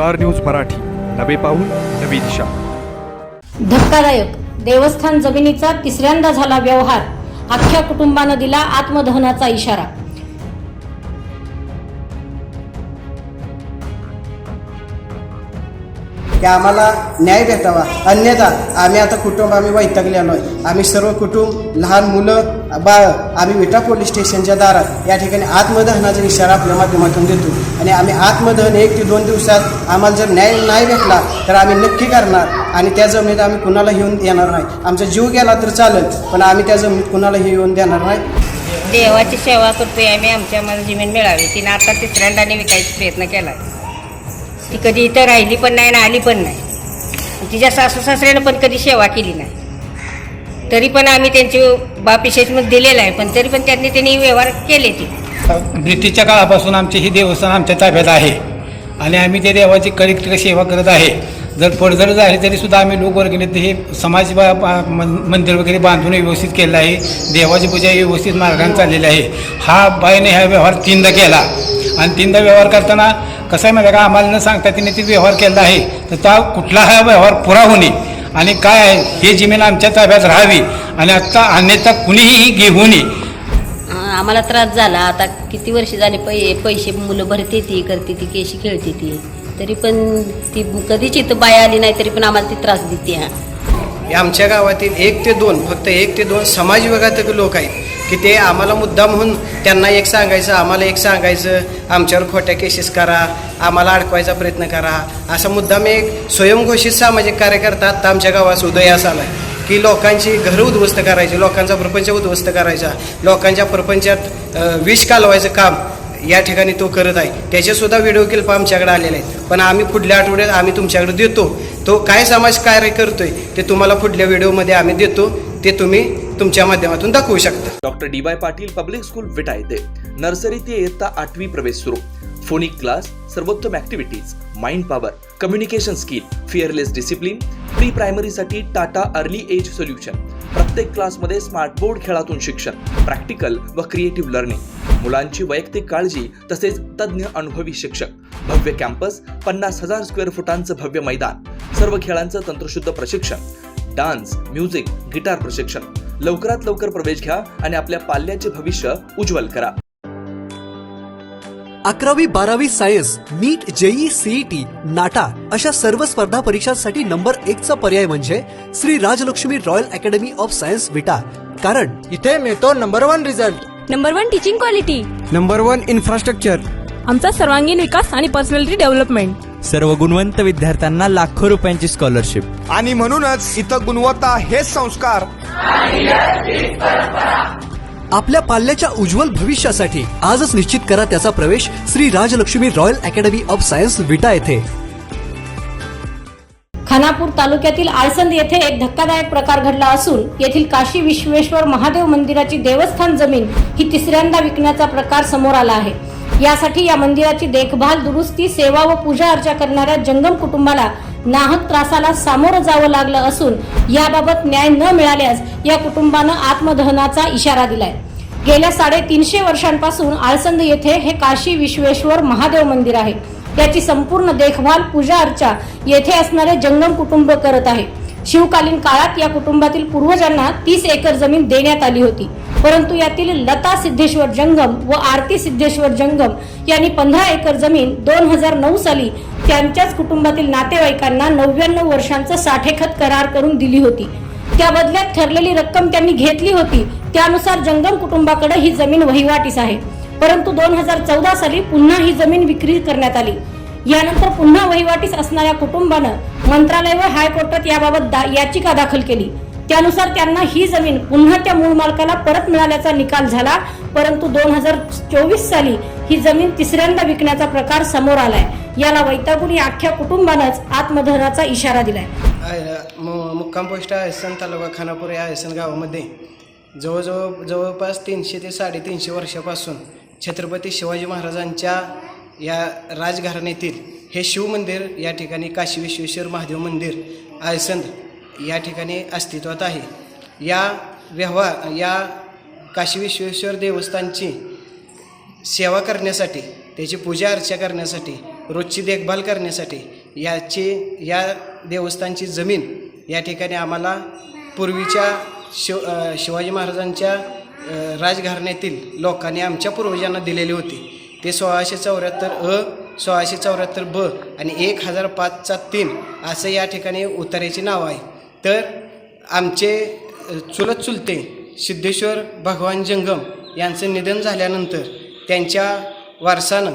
Star news Marathi. नवे पाऊल नवी दिशा. धक्कादायक. देवस्थान जमिनीचा तिसऱ्यांदा झाला व्यवहार. अख्ख्या कुटुंबानं दिला आत्मदहनाचा इशारा. की आम्हाला न्याय भेटावा. अन्यथा आम्ही आता कुटुंब आम्ही वैतकलेलो आहे आम्ही सर्व कुटुंब लहान मुलं बाळ आम्ही विटा पोलीस स्टेशनच्या दारात या ठिकाणी आत्मदहनाचा इशारा आपल्या माध्यमातून देतो. आणि आम्ही आत्मदहन एक ते दोन दिवसात आम्हाला जर न्याय नाही भेटला तर आम्ही नक्की करणार. आणि त्या जमिनीत आम्ही कुणाला येऊन देणार नाही. आमचा जीव गेला तर चालेल पण आम्ही त्या जमिनीत कुणालाही येऊन देणार नाही. देवाची सेवा करतोय आम्ही आमच्या मला जमीन मिळावी. तिने आता तिसऱ्यांदाने विकायचा प्रयत्न केला ती कधी इथं राहिली पण नाही ना आली पण नाही. तिच्या सासू सासऱ्यानं पण कधी सेवा केली नाही. तरी पण आम्ही त्यांची बापिशेषमध्ये दिलेला आहे पण तरी पण त्यांनी त्यांनी व्यवहार केले ते. ब्रिटिशच्या काळापासून आमचे ही देवस्थान आमच्या ताब्यात आहे. आणि आम्ही त्या देवाची कडी सेवा करत आहे. जर पडझड झाली तरीसुद्धा आम्ही लोक वर्गणी हे समाज बा- मंदिर वगैरे बांधून व्यवस्थित केलं आहे. देवाची पूजा व्यवस्थित मार्गाने चाललेली आहे. हा बाईने हा व्यवहार तीनदा केला. आणि तीनदा व्यवहार करताना कसं आहे माहिती आहे का? आम्हाला न सांगता तिने ती व्यवहार केला आहे. तर त्या कुठला हा व्यवहार पुरा होणे आणि काय आहे? हे जमीन आमच्या ताब्यात राहावी. आणि आत्ता अन्यथा कुणीही घेऊ नये. आम्हाला त्रास झाला. आता किती वर्ष झाले पै पैसे मुलं भरते ती करते ती केशी खेळते ती. तरी पण ती कधीच इथं बाय आली नाही तरी पण आम्हाला ती त्रास देते हा. आमच्या गावातील एक ते दोन फक्त एक ते दोन समाज विभागातील लोक आहेत. की ते आम्हाला मुद्दा म्हणून त्यांना एक सांगायचं आम्हाला एक सांगायचं आमच्यावर खोट्या केसेस करा आम्हाला अडकवायचा प्रयत्न करा. असा मुद्दा मी एक स्वयंघोषित सामाजिक कार्यकर्ता आत्ता आमच्या गावात उदयास आला आहे की लोकांची घरं उद्ध्वस्त करायची लोकांचा प्रपंच उद्ध्वस्त करायचा लोकांच्या प्रपंचात विष कालवायचं काम या ठिकाणी तो करत आहे. त्याचेसुद्धा व्हिडिओ क्लिप आमच्याकडे आलेले आहेत. पण आम्ही पुढल्या आठवड्यात आम्ही तुमच्याकडे देतो. तो काय समाज कार्य करतोय ते तुम्हाला पुढल्या व्हिडिओमध्ये आम्ही देतो. ते तुम्ही तुमच्या माध्यमातून दाखवू शकता. Doctor D Y Patil public school Vita येथे नर्सरी ते इयत्ता आठवी प्रवेश सुरू. फोनिक क्लास सर्वोत्तम activities mind power communication skill fearless discipline pre प्रायमरीसाठी Tata early age solution. प्रत्येक क्लासमध्ये स्मार्ट बोर्ड खेळातून शिक्षण प्रॅक्टिकल व क्रिएटिव्ह लर्निंग मुलांची वैयक्तिक काळजी तसेच तज्ज्ञ अनुभवी शिक्षक. भव्य कॅम्पस पन्नास हजार स्क्वेअर फुटांचं भव्य मैदान. सर्व खेळांचं तंत्रशुद्ध प्रशिक्षण. डान्स म्युझिक गिटार प्रशिक्षण. लवकरात लवकर प्रवेश घ्या आणि आपल्या पाल्याचे भविष्य उज्ज्वल करा. अकरावी बारावी science NEET JEE CET NATA अशा सर्व स्पर्धा परीक्षांसाठी नंबर एकचा पर्याय म्हणजे Shri Rajalakshmi royal academy of science Vita. कारण इथे मिळतो number one result. Number one teaching quality. Number one infrastructure. आमचा सर्वांगीण विकास आणि पर्सनॅलिटी डेव्हलपमेंट. सर्व गुणवंत विद्यार्थ्यांना लाखो रुपयांची स्कॉलरशिप आणि म्हणूनच इथं गुणवत्ता हेच संस्कार. आपल्या पाल्याच्या उज्ज्वल भविष्यासाठी आजच निश्चित करा त्याचा प्रवेश Shri Rajalakshmi royal academy of science Vita येथे. खानापूर तालुक्यातील आळसंद येथे एक धक्कादायक प्रकार घडला असून येथील काशी विश्वेश्वर महादेव मंदिराची देवस्थान जमीन ही तिसऱ्यांदा विकण्याचा प्रकार समोर आला आहे. यासाठी या मंदिराची देखभाल दुरुस्ती सेवा व पूजा अर्चा करणाऱ्या जंगम कुटुंबाला नाहक त्रासाला सामोरं जावं लागलं असून याबाबत न्याय न मिळाल्यास या कुटुंबानं आत्मदहनाचा इशारा दिलाय. गेल्या साडेतीनशे वर्षांपासून आळसंद येथे हे काशी विश्वेश्वर महादेव मंदिर आहे. याची संपूर्ण देखभाल पूजा अर्चा येथे असणारे जंगम कुटुंब करत आहे. शिवकालीन काळात या कुटुंबातील पूर्वजांना तीस एकर जमीन देण्यात आली होती. परंतु यातील लता सिद्धेश्वर जंगम व आरती सिद्धेश्वर जंगम यांनी पंधरा एकर जमीन दोन हजार नऊ साली त्यांच्याच कुटुंबातील नातेवाईकांना नव्याण्णव वर्षांचं साठेखत करार करून दिली होती. त्या बदल्यात ठरलेली रक्कम त्यांनी घेतली होती. त्यानुसार जंगम कुटुंबाकडे ही जमीन वहिवाटीस आहे. परंतु दोन हजार चौदा साली पुन्हा ही जमीन विक्री करण्यात आली. यानंतर पुन्हा वहिवाटीस असणाऱ्या कुटुंबानं मंत्रालय व हायकोर्टात याबाबत दा- याचिका दाखल केली. त्यानुसार त्यांना ही जमीन पुन्हा त्या मूळ मालकाला परत मिळाल्याचा निकाल झाला. परंतु दोन हजार चोवीस साली ही जमीन तिसऱ्यांदा विकण्याचा प्रकार समोर आलाय. याला वैतागून या अख्ख्या कुटुंबानंच आत्मधनाचा इशारा दिलाय. आहे- मु- मुक्काम पोस्ट आयसन तालुका खानापूर या आयसन गावामध्ये जवळजवळ जवळपास तीनशे ते साडेतीनशे वर्षापासून छत्रपती शिवाजी महाराजांच्या या राजघराण्यातील हे शिवमंदिर या ठिकाणी काशी विश्वेश्वर महादेव मंदिर आयसंद या ठिकाणी अस्तित्वात आहे. या व्यवहार या काशी विश्वेश्वर देवस्थानची सेवा करण्यासाठी त्याची पूजा अर्चा करण्यासाठी रोजची देखभाल करण्यासाठी याची या देवस्थानची जमीन या ठिकाणी आम्हाला पूर्वीच्या शिव शिवाजी महाराजांच्या राजघराण्यातील लोकांनी आमच्या पूर्वजांना दिलेली होती. ते सोळाशे चौऱ्याहत्तर अ सोळाशे चौऱ्याहत्तर ब आणि एक हजार पाचचा तीन असं या ठिकाणी उतार्याची नाव आहे. तर आमचे चुलत चुलते सिद्धेश्वर भगवान जंगम यांचं निधन झाल्यानंतर त्यांच्या वारसानं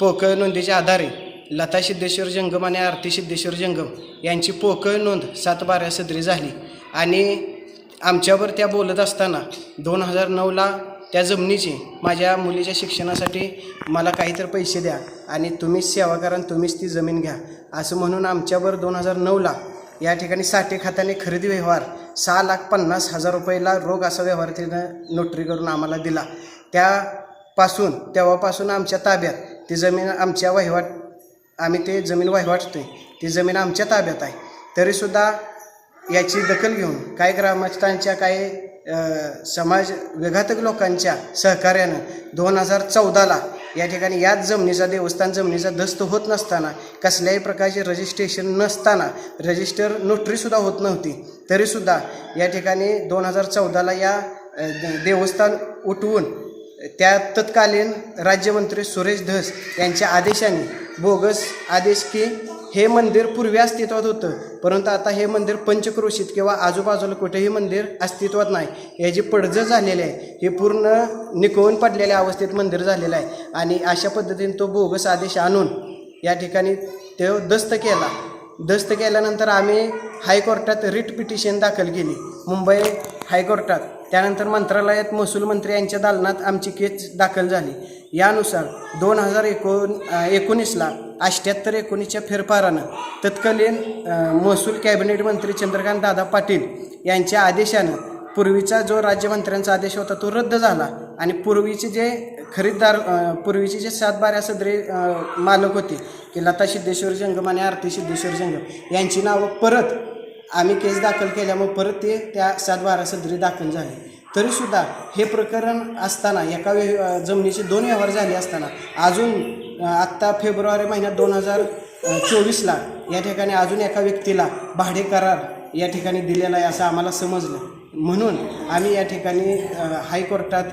पोकळ नोंदीच्या आधारे लता सिद्धेश्वर जंगम आणि आरती सिद्धेश्वर जंगम यांची पोकळ नोंद सात बारा सदरी झाली. आणि आमच्यावर त्या बोलत असताना दोन हजार नऊला त्या जमिनीची माझ्या मुलीच्या शिक्षणासाठी मला काहीतरी पैसे द्या आणि तुम्हीच सेवा करा तुम्हीच ती जमीन घ्या. असं म्हणून आमच्यावर दोन हजार नऊला या ठिकाणी साठे खात्याने खरेदी व्यवहार सहा लाख पन्नास हजार रुपयेला रोग असा व्यवहार तिनं नोटरी करून आम्हाला दिला. त्यापासून तेव्हापासून आमच्या ताब्यात ती जमीन आमच्या वहिवाट आम्ही ते जमीन वहिवाटतोय. ती जमीन आमच्या ताब्यात आहे. तरीसुद्धा याची दखल घेऊन काही ग्रामस्थांच्या काही समाज विघातक लोकांच्या सहकार्यानं दोन हजार चौदाला या ठिकाणी याच जमिनीचा देवस्थान जमिनीचा दस्त होत नसताना कसल्याही प्रकारचे रजिस्ट्रेशन नसताना रजिस्टर नोटरीसुद्धा होत नव्हती. तरीसुद्धा या ठिकाणी दोन हजार चौदाला या देवस्थान उठवून त्या तत्कालीन राज्यमंत्री सुरेश धस यांच्या आदेशाने बोगस आदेश की हे मंदिर पूर्वी अस्तित्वात होतं. परंतु आता हे मंदिर पंचक्रोशीत किंवा आजूबाजूला कुठेही मंदिर अस्तित्वात नाही. याची पडझड झालेली आहे हे पूर्ण निकळून पडलेल्या अवस्थेत मंदिर झालेलं आहे. आणि अशा पद्धतीने तो बोगस आदेश आणून या ठिकाणी तो दस्त केला. दस्त केल्यानंतर आम्ही हायकोर्टात रिट पिटिशन दाखल केली. मुंबई हायकोर्टात. त्यानंतर मंत्रालयात महसूल मंत्री यांच्या दालनात आमची केस दाखल झाली. यानुसार दोन हजार एकोण एकोणीसला अष्ट्याहत्तर एकोणीसच्या फेरफारानं तत्कालीन महसूल कॅबिनेट मंत्री चंद्रकांत दादा पाटील यांच्या आदेशानं पूर्वीचा जो राज्यमंत्र्यांचा आदेश होता तो रद्द झाला आणि पूर्वीचे जे खरीददार पूर्वीचे जे सात सदरे मालक होते की लता सिद्धेश्वर जंगम आणि आरती सिद्धेश्वर जंगम यांची नावं परत आम्ही केस दाखल केल्यामुळे परत ते त्या सात बारा सदरी दाखल झाले. तरीसुद्धा हे प्रकरण असताना एका वे जमिनीचे दोन व्यवहार झाले असताना अजून आत्ता फेब्रुवारी महिन्यात दोन हजार चोवीसला या ठिकाणी अजून एका व्यक्तीला भाडे करार या ठिकाणी दिलेला आहे असं आम्हाला समजलं. म्हणून आम्ही या ठिकाणी हायकोर्टात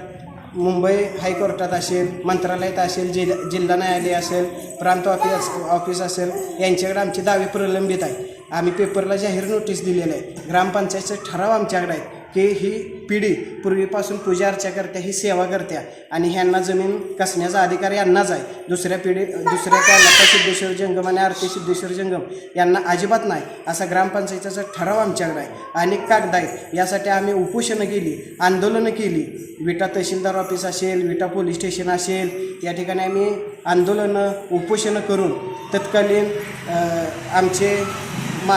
मुंबई हायकोर्टात असेल मंत्रालयात असेल जिल्हा जिल्हा न्यायालय असेल प्रांत ऑफिस ऑफिस असेल यांच्याकडे आमचे दावे प्रलंबित आहे आम्ही पेपरला जाहीर नोटीस दिलेलं आहे. ग्रामपंचायतचा ठराव आमच्याकडे आहे की ही पिढी पूर्वीपासून पूजा अर्चा करत्या ही सेवा करत्या आणि ह्यांना जमीन कसण्याचा अधिकार यांनाच आहे. दुसऱ्या पिढी दुसऱ्या त्या लता सिद्धेश्वर जंगम आणि आरती सिद्धेश्वर जंगम यांना अजिबात नाही. असा ग्रामपंचायतीचा ठराव आमच्याकडे आहे अनेक कागद आहेत यासाठी आम्ही उपोषणं केली आंदोलनं केली. विटा तहसीलदार ऑफिस असेल विटा पोलीस स्टेशन असेल या ठिकाणी आम्ही आंदोलनं उपोषणं करून तत्कालीन आमचे मा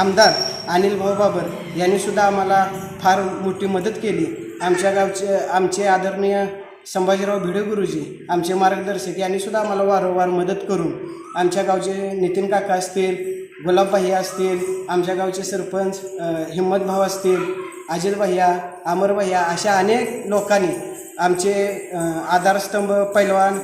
आमदार अनिल भाऊ बाबर यांनीसुद्धा आम्हाला फार मोठी मदत केली. आमच्या गावचे आमचे आदरणीय संभाजीराव भिडे गुरुजी आमचे मार्गदर्शक यांनीसुद्धा आम्हाला वारंवार मदत करून आमच्या गावचे नितीन काका असतील गुलाबभाई असतील आमच्या गावचे सरपंच हिम्मत भाऊ असतील अजित भैया अमर भैया अशा अनेक लोकांनी आमचे आधारस्तंभ पैलवान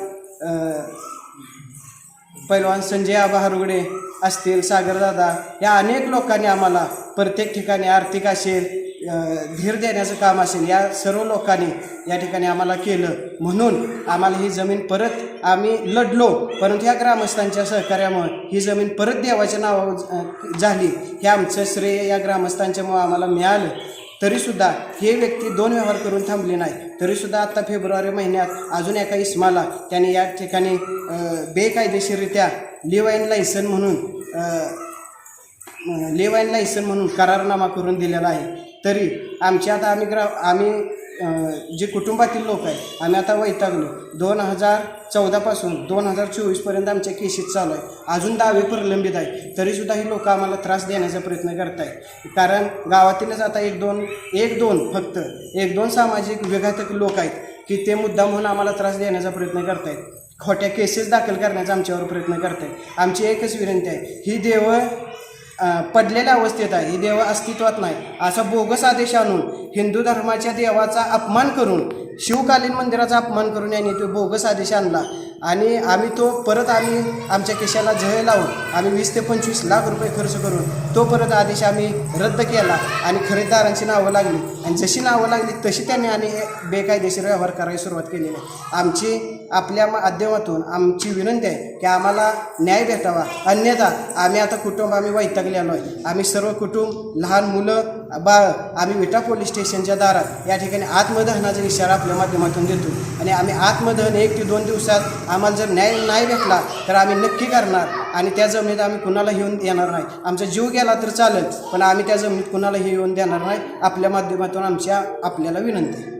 पैलवान संजय आबा हरुगडे असतील सागरदादा या अनेक लोकांनी आम्हाला प्रत्येक ठिकाणी आर्थिक असेल धीर देण्याचं काम असेल या सर्व लोकांनी या ठिकाणी आम्हाला केलं. म्हणून आम्हाला ही जमीन परत आम्ही लढलो. परंतु ह्या ग्रामस्थांच्या सहकार्यामुळे ही जमीन परत देवाच्या नावावर झाली. हे आमचं श्रेय या ग्रामस्थांच्यामुळं आम्हाला मिळालं. तरीसुद्धा हे व्यक्ती दोन व्यवहार करून थांबले नाही तरीसुद्धा आत्ता फेब्रुवारी महिन्यात अजून एका इस्माला त्याने या ठिकाणी बेकायदेशीररित्या लिवाईन लायसन म्हणून अ, लेवाईन लायसन म्हणून करारनामा करून दिलेला आहे. तरी आमच्या आता आम्ही ग्रा आम्ही जे कुटुंबातील लोक आहेत आम्ही आता वैतागलो. दोन हजार चौदापासून दोन हजार चोवीसपर्यंत आमच्या केसेस चालू आहे. अजून दावे प्रलंबित आहे तरीसुद्धा ही लोक आम्हाला त्रास देण्याचा प्रयत्न करत आहेत कारण गावातीलच आता एक दोन एक दोन फक्त एक दोन सामाजिक विघातक लोक आहेत की ते मुद्दा म्हणून आम्हाला त्रास देण्याचा प्रयत्न करत आहेत खोट्या केसेस दाखल करण्याचा आमच्यावर प्रयत्न करत आहेत आमची एकच विनंती आहे. ही देवं पडलेल्या अवस्थेत आहे. ही देव अस्तित्वात नाही. असा बोगस आदेश आणून हिंदू धर्माच्या देवाचा अपमान करून शिवकालीन मंदिराचा अपमान करून यांनी तो बोगस आदेश आणला. आणि आम्ही तो परत आम्ही आमच्या केशाला झळ लावून आम्ही वीस ते पंचवीस लाख रुपये खर्च करून तो परत आदेश आम्ही रद्द केला आणि खरेदीदारांची नावं लागली. आणि जशी नावं लागली तशी त्यांनी आणि बेकायदेशीर व्यवहार करायला सुरुवात केलेली आहे आमची आपल्या माध्यमातून आमची विनंती आहे की आम्हाला न्याय भेटावा. अन्यथा आम्ही आता कुटुंब आम्ही वैतकलेलो आहे. आम्ही सर्व कुटुंब लहान मुलं बाळ आम्ही विटा पोलीस स्टेशनच्या दारात या ठिकाणी आत्मदहनाचा इशारा आपल्या माध्यमातून देतो. आणि आम्ही आत्मदहन एक ते दोन दिवसात आम्हाला जर न्याय नाही भेटला तर आम्ही नक्की करणार. आणि त्या जमिनीत आम्ही कुणाला येऊन देणार नाही. आमचा जीव गेला तर चालेल पण आम्ही त्या जमिनीत कुणालाही येऊन देणार नाही. आपल्या माध्यमातून आमच्या आपल्याला विनंती आहे.